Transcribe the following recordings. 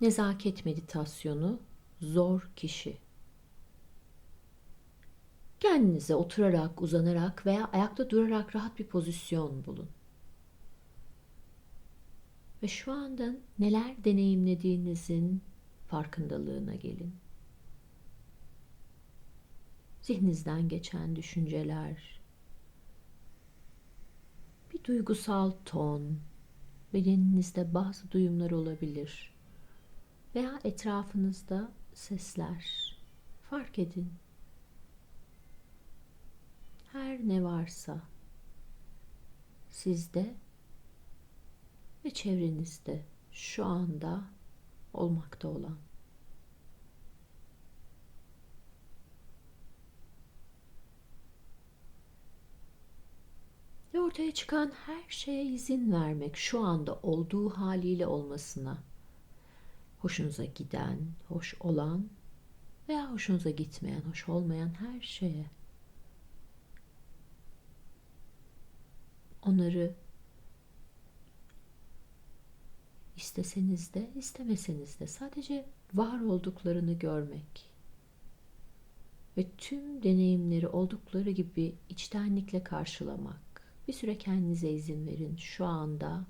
Nezaket meditasyonu zor kişi. Kendinize oturarak, uzanarak veya ayakta durarak rahat bir pozisyon bulun. Ve şu anda neler deneyimlediğinizin farkındalığına gelin. Zihninizden geçen düşünceler, bir duygusal ton, bedeninizde bazı duyumlar olabilir veya etrafınızda sesler. Fark edin. Her ne varsa sizde ve çevrenizde şu anda olmakta olan. Ve ortaya çıkan her şeye izin vermek, şu anda olduğu haliyle olmasına. Hoşunuza giden, hoş olan veya hoşunuza gitmeyen, hoş olmayan her şeye. Onları isteseniz de istemeseniz de sadece var olduklarını görmek ve tüm deneyimleri oldukları gibi içtenlikle karşılamak. Bir süre kendinize izin verin şu anda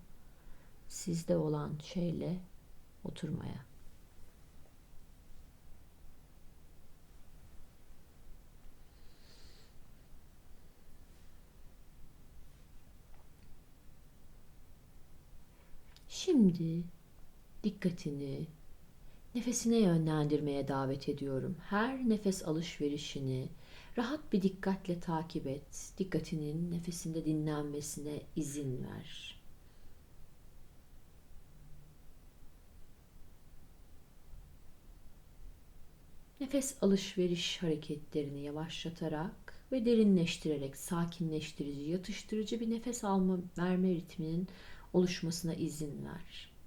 sizde olan şeyle oturmaya. Şimdi dikkatini nefesine yönlendirmeye davet ediyorum. Her nefes alışverişini rahat bir dikkatle takip et. Dikkatinin nefesinde dinlenmesine izin ver. Nefes alışveriş hareketlerini yavaşlatarak ve derinleştirerek sakinleştirici, yatıştırıcı bir nefes alma verme ritminin oluşmasına izin ver.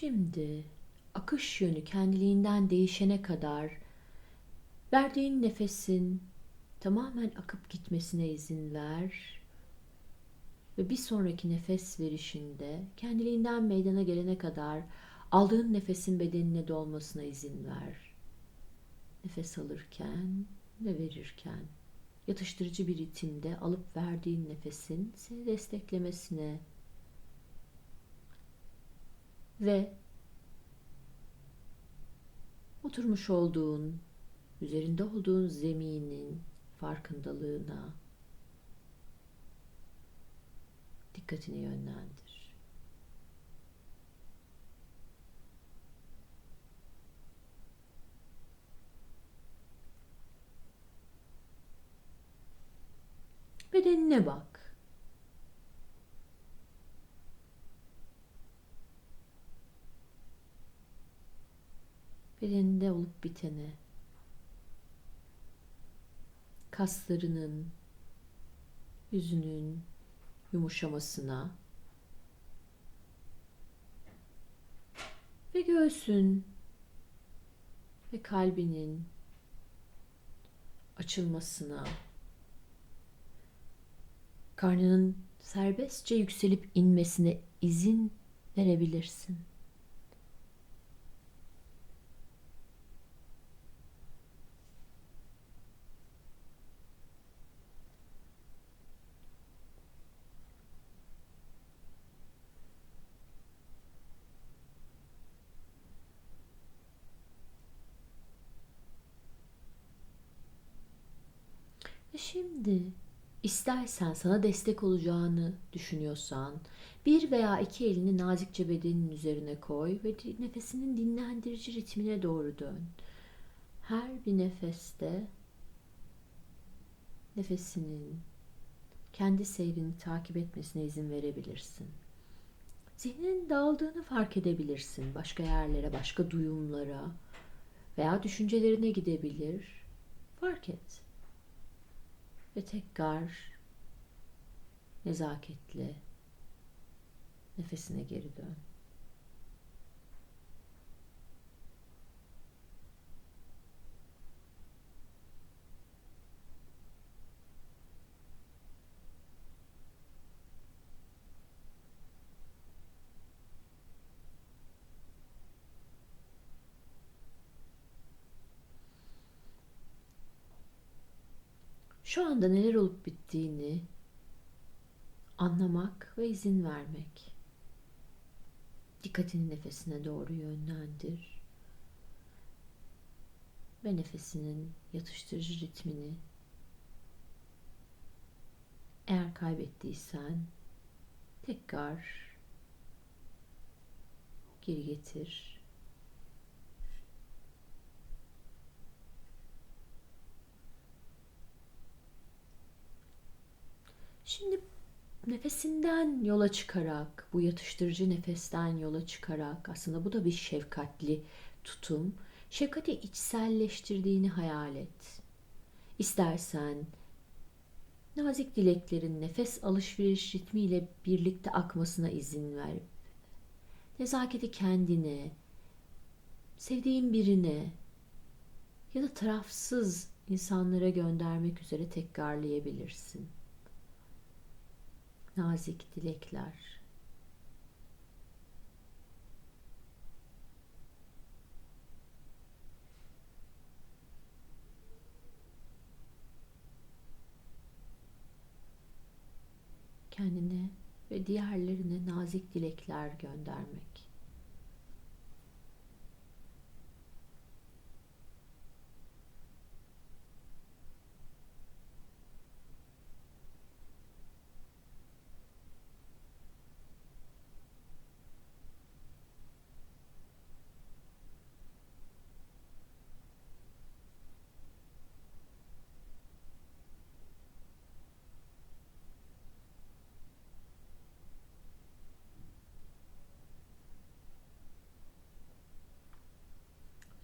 Şimdi akış yönü kendiliğinden değişene kadar verdiğin nefesin tamamen akıp gitmesine izin ver. Ve bir sonraki nefes verişinde kendiliğinden meydana gelene kadar aldığın nefesin bedenine dolmasına izin ver. Nefes alırken ve verirken yatıştırıcı bir ritimde alıp verdiğin nefesin seni desteklemesine ve oturmuş olduğun, üzerinde olduğun zeminin farkındalığına dikkatini yönlendir. Bedenine bak. Bedeninde olup bitene, kaslarının, yüzünün yumuşamasına ve göğsün ve kalbinin açılmasına, karnının serbestçe yükselip inmesine izin verebilirsin. Şimdi istersen sana destek olacağını düşünüyorsan bir veya iki elini nazikçe bedenin üzerine koy ve nefesinin dinlendirici ritmine doğru dön. Her bir nefeste nefesinin kendi seyrini takip etmesine izin verebilirsin. Zihninin dağıldığını fark edebilirsin. Başka yerlere, başka duyumlara veya düşüncelerine gidebilir. Fark et. Ve tekrar nezaketle nefesine geri dön. Şu anda neler olup bittiğini anlamak ve izin vermek. Dikkatini nefesine doğru yönlendir. Ve nefesinin yatıştırıcı ritmini eğer kaybettiysen tekrar geri getir. Şimdi nefesinden yola çıkarak, bu yatıştırıcı nefesten yola çıkarak aslında bu da bir şefkatli tutum. Şefkati içselleştirdiğini hayal et. İstersen nazik dileklerin nefes alışveriş ritmiyle birlikte akmasına izin ver. Nezaketi kendine, sevdiğin birine ya da tarafsız insanlara göndermek üzere tekrarlayabilirsin nazik dilekler. Kendine ve diğerlerine nazik dilekler göndermek.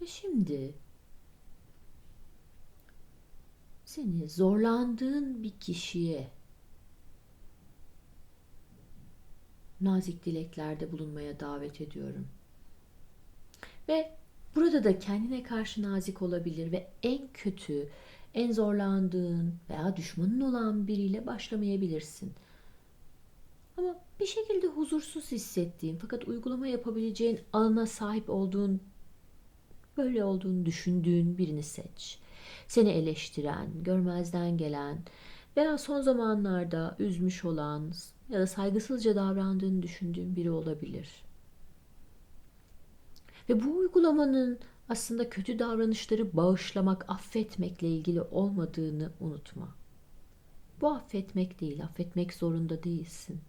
Ve şimdi seni zorlandığın bir kişiye nazik dileklerde bulunmaya davet ediyorum. Ve burada da kendine karşı nazik olabilir ve en kötü, en zorlandığın veya düşmanın olan biriyle başlamayabilirsin. Ama bir şekilde huzursuz hissettiğin fakat uygulama yapabileceğin alana sahip olduğun böyle olduğunu düşündüğün birini seç. Seni eleştiren, görmezden gelen veya son zamanlarda üzmüş olan ya da saygısızca davrandığını düşündüğün biri olabilir. Ve bu uygulamanın aslında kötü davranışları bağışlamak, affetmekle ilgili olmadığını unutma. Bu affetmek değil, affetmek zorunda değilsin.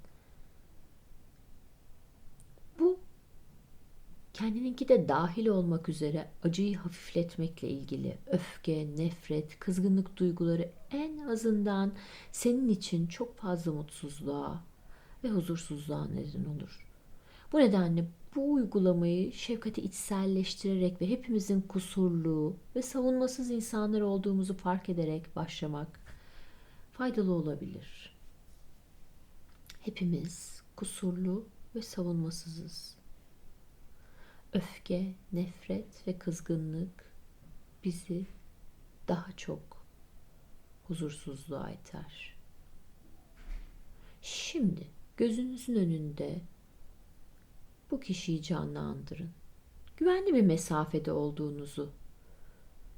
Kendininki de dahil olmak üzere acıyı hafifletmekle ilgili öfke, nefret, kızgınlık duyguları en azından senin için çok fazla mutsuzluğa ve huzursuzluğa neden olur. Bu nedenle bu uygulamayı şefkati içselleştirerek ve hepimizin kusurlu ve savunmasız insanlar olduğumuzu fark ederek başlamak faydalı olabilir. Hepimiz kusurlu ve savunmasızız. Öfke, nefret ve kızgınlık bizi daha çok huzursuzluğa iter. Şimdi gözünüzün önünde bu kişiyi canlandırın. Güvenli bir mesafede olduğunuzu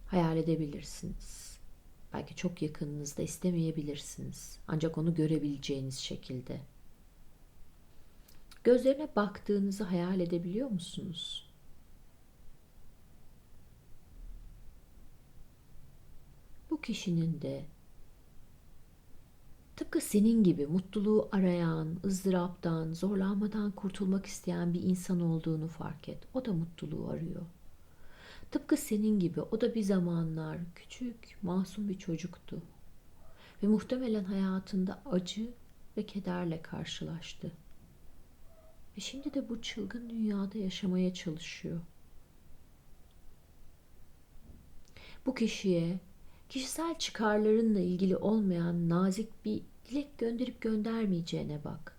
hayal edebilirsiniz. Belki çok yakınınızda istemeyebilirsiniz. Ancak onu görebileceğiniz şekilde. Gözlerine baktığınızı hayal edebiliyor musunuz? Bu kişinin de tıpkı senin gibi mutluluğu arayan, ızdıraptan, zorlanmadan kurtulmak isteyen bir insan olduğunu fark et. O da mutluluğu arıyor. Tıpkı senin gibi o da bir zamanlar küçük, masum bir çocuktu. Ve muhtemelen hayatında acı ve kederle karşılaştı. Ve şimdi de bu çılgın dünyada yaşamaya çalışıyor. Bu kişiye kişisel çıkarlarınla ilgili olmayan nazik bir dilek gönderip göndermeyeceğine bak.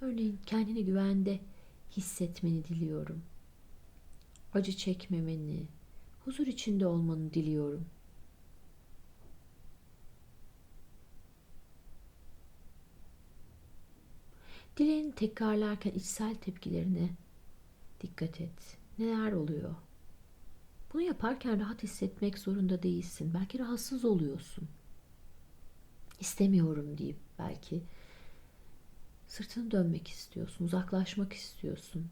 Örneğin kendini güvende hissetmeni diliyorum. Acı çekmemeni, huzur içinde olmanı diliyorum. Dileğini tekrarlarken içsel tepkilerine dikkat et. Neler oluyor? Bunu yaparken rahat hissetmek zorunda değilsin. Belki rahatsız oluyorsun. İstemiyorum deyip belki sırtını dönmek istiyorsun, uzaklaşmak istiyorsun.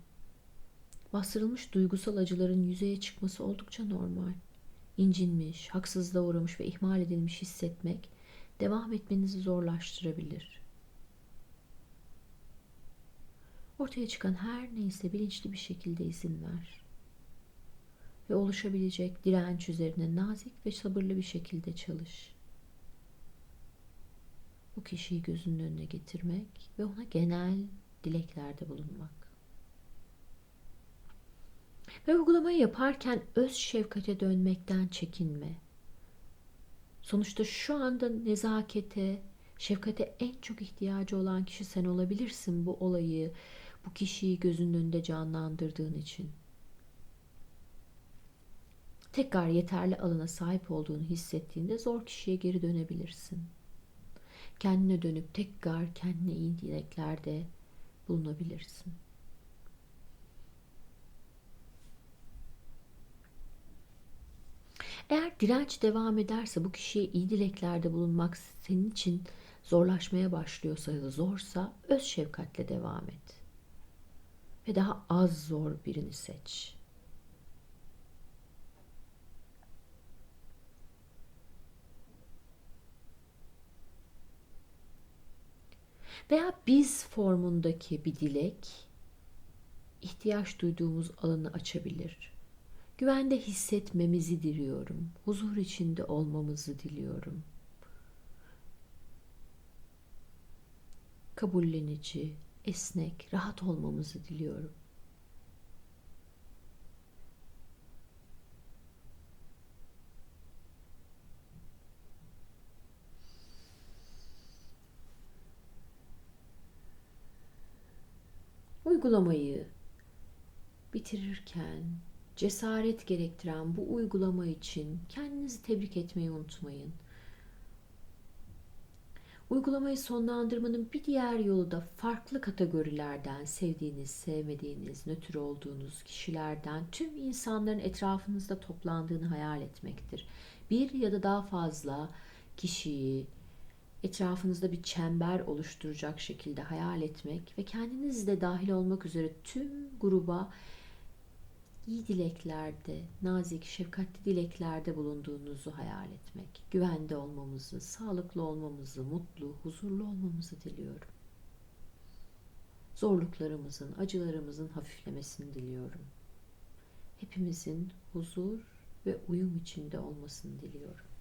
Bastırılmış duygusal acıların yüzeye çıkması oldukça normal. İncinmiş, haksızlığa uğramış ve ihmal edilmiş hissetmek devam etmenizi zorlaştırabilir. Ortaya çıkan her neyse bilinçli bir şekilde izin ver. Ve oluşabilecek direnç üzerine nazik ve sabırlı bir şekilde çalış. Bu kişiyi gözünün önüne getirmek ve ona genel dileklerde bulunmak. Ve uygulamayı yaparken öz şefkate dönmekten çekinme. Sonuçta şu anda nezakete, şefkate en çok ihtiyacı olan kişi sen olabilirsin bu olayı, bu kişiyi gözünün önünde canlandırdığın için. Tekrar yeterli alana sahip olduğunu hissettiğinde zor kişiye geri dönebilirsin. Kendine dönüp tekrar kendine iyi dileklerde bulunabilirsin. Eğer direnç devam ederse bu kişiye iyi dileklerde bulunmak senin için zorlaşmaya başlıyorsa ya da zorsa öz şefkatle devam et. Ve daha az zor birini seç. Veya biz formundaki bir dilek ihtiyaç duyduğumuz alanı açabilir. Güvende hissetmemizi diliyorum. Huzur içinde olmamızı diliyorum. Kabullenici, esnek, rahat olmamızı diliyorum. Uygulamayı bitirirken cesaret gerektiren bu uygulama için kendinizi tebrik etmeyi unutmayın. Uygulamayı sonlandırmanın bir diğer yolu da farklı kategorilerden sevdiğiniz, sevmediğiniz, nötr olduğunuz kişilerden tüm insanların etrafınızda toplandığını hayal etmektir. Bir ya da daha fazla kişiyi etrafınızda bir çember oluşturacak şekilde hayal etmek ve kendiniz de dahil olmak üzere tüm gruba iyi dileklerde, nazik, şefkatli dileklerde bulunduğunuzu hayal etmek, güvende olmamızı, sağlıklı olmamızı, mutlu, huzurlu olmamızı diliyorum. Zorluklarımızın, acılarımızın hafiflemesini diliyorum. Hepimizin huzur ve uyum içinde olmasını diliyorum.